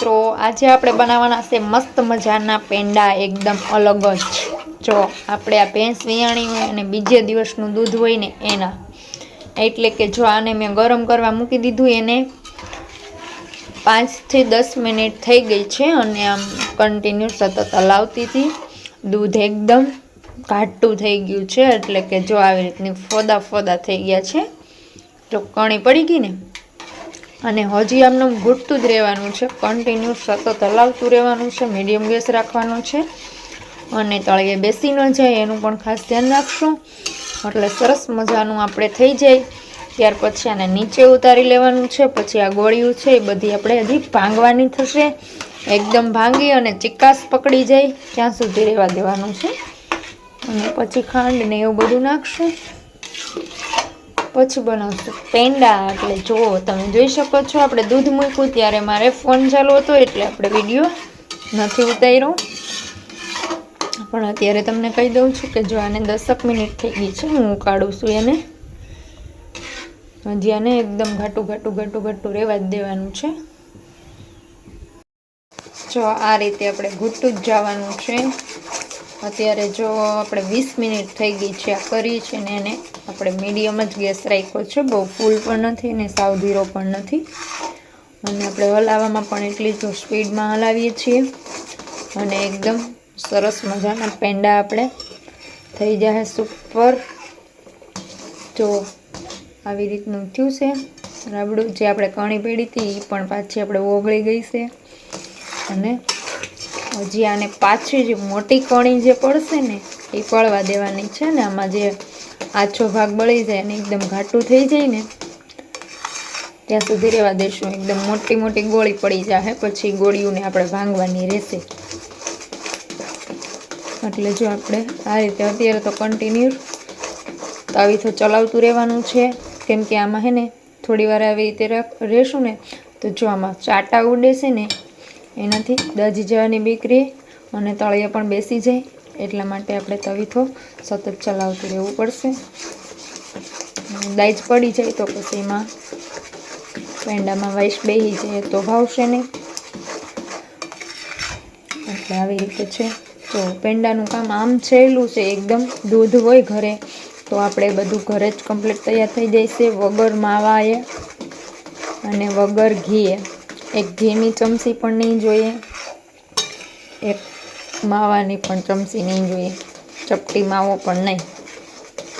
તો આજે આપણે બનાવવાના છે મસ્ત મજાના પેંડા, એકદમ અલગ જ. જો, આપણે આ ભેંસ વિયાણી હોય અને બીજે દિવસનું દૂધ હોય ને એના. એટલે કે જો આને મેં ગરમ કરવા મૂકી દીધું, એને પાંચથી દસ મિનિટ થઈ ગઈ છે અને આમ કન્ટિન્યુ સતત હલાવતી હતી. દૂધ એકદમ ઘાટું થઈ ગયું છે, એટલે કે જો આવી રીતની ફોદા ફોદા થઈ ગયા છે. જો કણી પડી ગઈ ને અને હજી આમનું ઘૂંટતું જ રહેવાનું છે. કન્ટિન્યુ સતત હલાવતું રહેવાનું છે. મીડિયમ ગેસ રાખવાનો છે. અને તળિયે બેસી ન જાય એનું પણ ખાસ ધ્યાન રાખશું. એટલે સરસ મજાનું આપણે થઈ જાય. ત્યાર પછી આને નીચે ઉતારી લેવાનું છે. પછી આ ગોળીઓ છે એ બધી આપણે હજી ભાંગવાની થશે. એકદમ ભાંગી અને ચિકાસ પકડી જાય. ત્યાં સુધી રહેવા દેવાનું છે. અને પછી ખાંડ ને એવું બધું નાખશું. પછી બનાવશું. પેંડા, એટલે જુઓ તમે જોઈ શકો છો, આપણે દૂધ મૂક્યું ત્યારે મારે ફોન ચાલુ હતો, એટલે આપણે વીડિયો નથી ઉતાર્યો. પણ અત્યારે તમને કહી દઉં છું કે જો આને દસક મિનિટ થઈ ગઈ છે, હું ઉકાળું છું એને. હજી આને એકદમ ઘાટું ઘાટું ઘાટું ઘાટું રહેવા જ દેવાનું છે. જો આ રીતે આપણે ઘૂંટું જ જવાનું છે. અત્યારે જો આપણે વીસ મિનિટ થઈ ગઈ છે, આ કરી છે ને એને. આપણે મીડિયમ જ ગેસ રાખ્યો છે. બહુ ફૂલ પણ નથી ને સાવ ધીરો પણ નથી. અને આપણે હલાવવામાં પણ એટલી જ સ્પીડમાં હલાવીએ છીએ. અને એકદમ સરસ મજાના પેંડા આપણે થઈ જાય સુપર. જો આવી રીતનું થયું છે. રાબડું જે આપણે કણી પીડી હતી એ પણ પાછી આપણે ઓગળી ગઈ છે. અને હજી આને પાછી જે મોટી કણી જે પડશે ને એ પડવા દેવાની છે ને આમાં જે આછો ભાગ બળી જાય અને એકદમ ઘાટું થઈ જાય ને, ત્યાં સુધી રહેવા દેશું. એકદમ મોટી મોટી ગોળી પડી જાય પછી ગોળીઓને આપણે ભાંગવાની રહેશે. એટલે જો આપણે આ રીતે અત્યારે તો કન્ટિન્યુ તાવીથો ચલાવતું રહેવાનું છે. કેમ કે આમાં હે ને થોડી વાર આવી રીતે રહેશું ને, તો જો આમાં ચાટા ઉડે ને, એનાથી દાજી જવાની બીકરી અને તળિયે પણ બેસી જાય. એટલા માટે આપણે તવીથો સતત ચલાવતું રહેવું પડશે. દાઈજ પડી જાય તો પછી એમાં પેંડામાં વાઈસ બેસી જાય તો ભાવશે નહીં. એટલે આવી રીતે છે. તો પેંડાનું કામ આમ છેલું છે એકદમ દૂધ હોય ઘરે તો આપણે બધું ઘરે જ કમ્પ્લીટ તૈયાર થઈ જાય છે વગર માવાએ અને વગર ઘીએ. એક ઘીની ચમચી પણ નહીં જોઈએ. એક માવાની પણ ચમચી નહીં જોઈએ. ચપટી માવો પણ નહીં.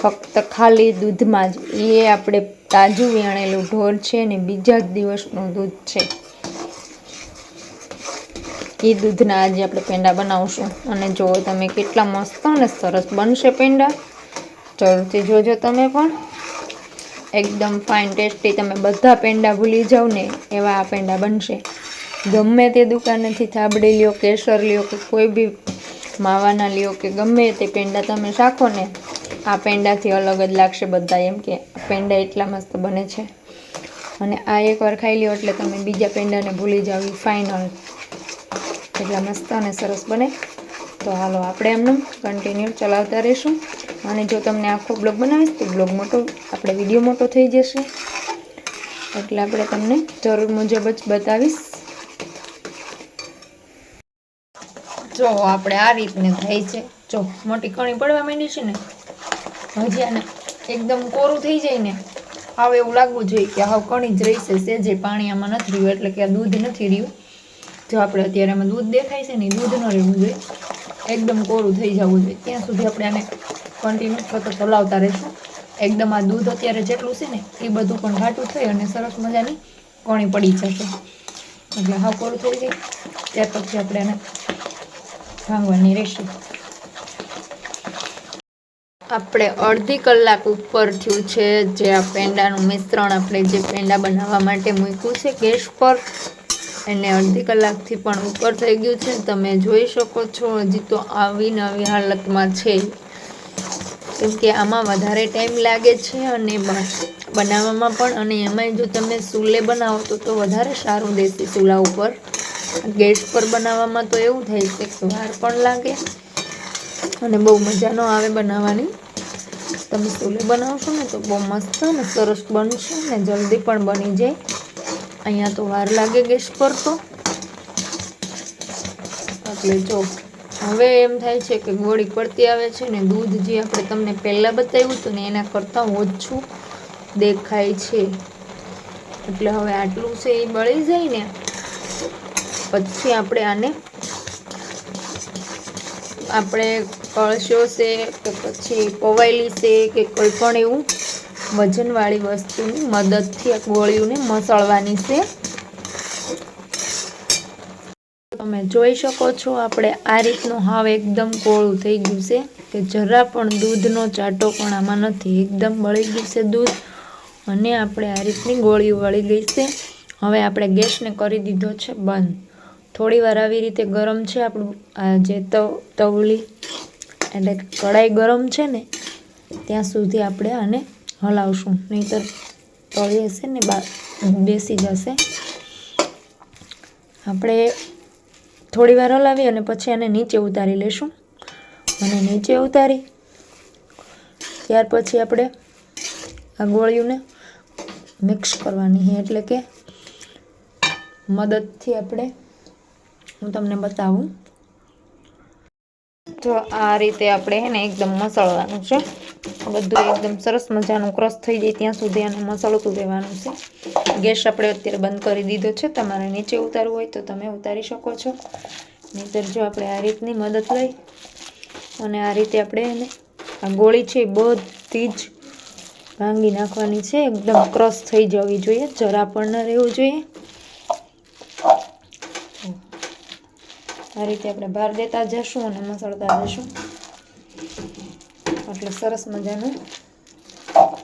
ફક્ત ખાલી દૂધમાં જ. એ આપણે તાજું વીણેલું ઢોર છે ને બીજા જ દિવસનું દૂધ છે. એ દૂધના આજે આપણે પેંડા બનાવશું. અને જો તમે કેટલા મસ્ત અને સરસ બનશે પેંડા, જરૂરથી જોજો તમે પણ. એકદમ ફાઇન ટેસ્ટી તમે બધા પેંડા ભૂલી જાઓ ને એવા આ પેંડા બનશે. ગમે તે દુકાનેથી થાબડી લ્યો, કેસર લ્યો કે કોઈ બી માવાના લ્યો કે ગમે તે પેંડા તમે શાખો ને, આ પેંડાથી અલગ જ લાગશે બધા એમ કે પેંડા એટલા મસ્ત બને છે. અને આ એકવાર ખાઈ લ્યો એટલે તમે બીજા પેંડાને ભૂલી જાઓ ફાઇનલ એટલા મસ્ત અને સરસ બને. તો હાલો આપણે એમનું કન્ટિન્યુ ચલાવતા રહીશું. અને જો તમને આખો બ્લોગ બનાવીશ તો બ્લોગ મોટો, આપણે વીડિયો મોટો થઈ જશે. એટલે આપણે તમને જરૂર મુજબ જ બતાવીશ. જો આપણે આ રીતને થાય છે. જો મોટી કણી પડવા માંડી છે ને હજી આને એકદમ કોરું થઈ જાય ને હવે એવું લાગવું જોઈએ કે હવે કણી જ રહીશે, સેજે પાણી આમાં નથી રહ્યું, એટલે કે આ દૂધ નથી રહ્યું. જો આપણે અત્યારે આમાં દૂધ દેખાય છે ને દૂધ ન રહેવું જોઈએ. એકદમ કોરું થઈ જવું જોઈએ. ત્યાં સુધી આપણે આને કન્ટિન્યુ થતો ચલાવતા રહીશું. એકદમ આ દૂધ અત્યારે જેટલું છે ને, એ બધું પણ ઘાટું થઈ અને સરસ મજાની કણી પડી જશે. એટલે હા, કોરું થઈ જાય. ત્યાર પછી આપણે આને ભાંગવાની રહેશે. આપણે અડધી કલાક ઉપર થયું છે જે આ પેંડાનું મિશ્રણ આપણે જે પેંડા બનાવવા માટે મૂક્યું છે ગેસ પર. એને અડધી કલાકથી પણ ઉપર થઈ ગયું છે. તમે જોઈ શકો છો, હજી તો આવી નવી હાલતમાં છે. કેમ કે આમાં વધારે ટાઈમ લાગે છે અને બનાવવામાં પણ. અને એમાંય જો તમે ચૂલે બનાવો તો તો વધારે સારું દેશી ચૂલા ઉપર. ગેસ પર બનાવવામાં તો એવું થાય છે કે વાર પણ લાગે. અને બહુ મજા ન આવે બનાવવાની. તમે ચૂલે બનાવશો ને તો બહુ મસ્ત અને સરસ બનશે ને જલ્દી પણ બની જાય. અહીંયા તો વાર લાગે ગેસ પર તો. એટલે જો, હવે એમ થાય છે કે ગોળી પડતી આવે છે ને દૂધ જે આપણે તમને પહેલાં બતાવ્યું હતું ને એના કરતાં ઓછું દેખાય છે. એટલે હવે આટલું છે એ બળી જાય ને પછી આપણે આને આપણે કળશો છે કે પછી પવાયેલી છે કે કોઈ પણ એવું વજનવાળી વસ્તુની મદદથી આ ગોળીઓને મસળવાની છે. તમે જોઈ શકો છો આપણે આ રીતનું હાવ એકદમ કોળું થઈ ગયું છે કે જરા પણ દૂધનો ચાટો પણ આમાં નથી, એકદમ બળી ગયું છે દૂધ અને આપણે આ રીતની ગોળીઓ વળી ગઈ છે. હવે આપણે ગેસને કરી દીધો છે બંધ. થોડી વાર આવી રીતે ગરમ છે આપણું, આ જે તવ, તવલી, એટલે કઢાઈ ગરમ છે ને, ત્યાં સુધી આપણે આને હલાવશું. નહીંતર તળી હશે ને બા, બેસી જશે. આપણે થોડી વાર હલાવી અને પછી આને નીચે ઉતારી લેશું. અને નીચે ઉતારી, ત્યાર પછી આપણે આ ગોળીઓને મિક્સ કરવાની છે. એટલે કે મદદથી આપણે હું તમને બતાવું. તો આ રીતે આપણે હે ને એકદમ મસળવાનું છે. બધું એકદમ સરસ મજાનું ક્રશ થઈ જાય ત્યાં સુધી આનું મસળતું રહેવાનું છે. ગેસ આપણે અત્યારે બંધ કરી દીધો છે. તમારે નીચે ઉતારવું હોય તો તમે ઉતારી શકો છો. નહીતર જો આપણે આ રીતની મદદ લઈ અને આ રીતે આપણે એને આ ગોળી છે બધી જ ભાંગી નાખવાની છે. એકદમ ક્રશ થઈ જવી જોઈએ. જરા પણ ન રહેવું જોઈએ. આ રીતે આપણે બહાર દેતા જશું અને મસળતા જશું. એટલે સરસ મજાનું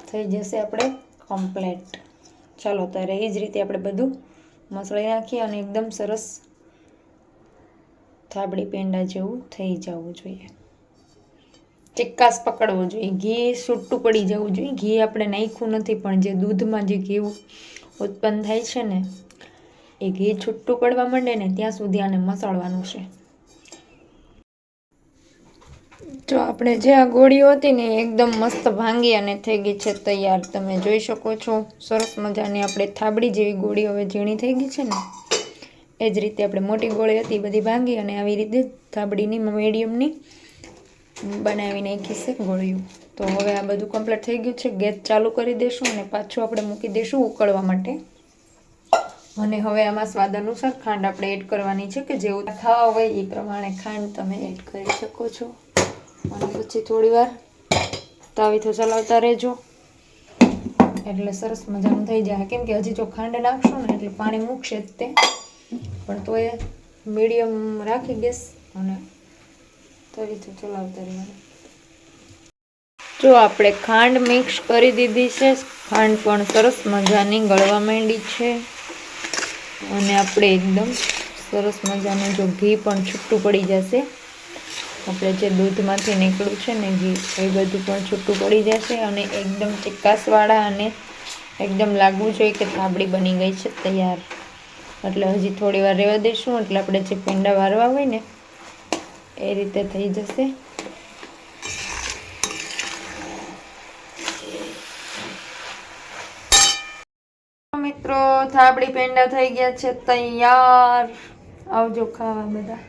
થઈ જશે આપણે કમ્પ્લેટ ચાલો ત્યારે એ જ રીતે આપણે બધું મસળી નાખીએ અને એકદમ સરસ થાબડી પેંડા જેવું થઈ જવું જોઈએ. ચિક્કાસ પકડવો જોઈએ. ઘી છૂટું પડી જવું જોઈએ. ઘી આપણે નાખ્યું નથી, પણ જે દૂધમાં જે ઘી ઉત્પન્ન થાય છે ને એ ઘી છૂટું પડવા માંડે ને ત્યાં સુધી આને મસાડવાનું છે. જો આપણે જે આ ગોળીઓ હતી ને એકદમ મસ્ત ભાંગી અને થઈ ગઈ છે તૈયાર. તમે જોઈ શકો છો, સરસ મજાની આપણે થાબડી જેવી ગોળી હવે ઝીણી થઈ ગઈ છે ને. એ જ રીતે આપણે મોટી ગોળી હતી બધી ભાંગી અને આવી રીતે થાબડીની મીડિયમની બનાવી નાખી છે ગોળીઓ. તો હવે આ બધું કમ્પ્લીટ થઈ ગયું છે. ગેસ ચાલુ કરી દઈશું અને પાછું આપણે મૂકી દઈશું ઉકળવા માટે. અને હવે આમાં સ્વાદ અનુસાર ખાંડ આપણે એડ કરવાની છે કે જેવું ખાવા હોય એ પ્રમાણે ખાંડ તમે એડ કરી શકો છો. અને પછી થોડી વાર તાવીથો ચલાવતા રહેજો. એટલે સરસ મજાનું થઈ જાય. કેમ કે હજી જો ખાંડ નાખશો ને એટલે પાણી મૂકશે જ તે. પણ તો એ મીડિયમ રાખી ગેસ અને તવીથો ચલાવતા રહેવાનું. જો આપણે ખાંડ મિક્સ કરી દીધી છે, ખાંડ પણ સરસ મજાની ગળવા માંડી છે. અને આપણે એકદમ સરસ મજાનું જો ઘી પણ છૂટું પડી જશે. આપણે જે દૂધમાંથી નીકળ્યું છે ને ઘી, એ બધું પણ છૂટું પડી જશે અને એકદમ ચિક્કાસવાળા અને એકદમ લાગવું જોઈએ કે થાબડી બની ગઈ છે તૈયાર. એટલે હજી થોડી વાર રહેવા દઈશું એટલે આપણે જે પેંડા વારવા હોય ને, એ રીતે થઈ જશે. મિત્રો થાબડી પેંડા થઈ ગયા છે તૈયાર. આવજો ખાવા બધા.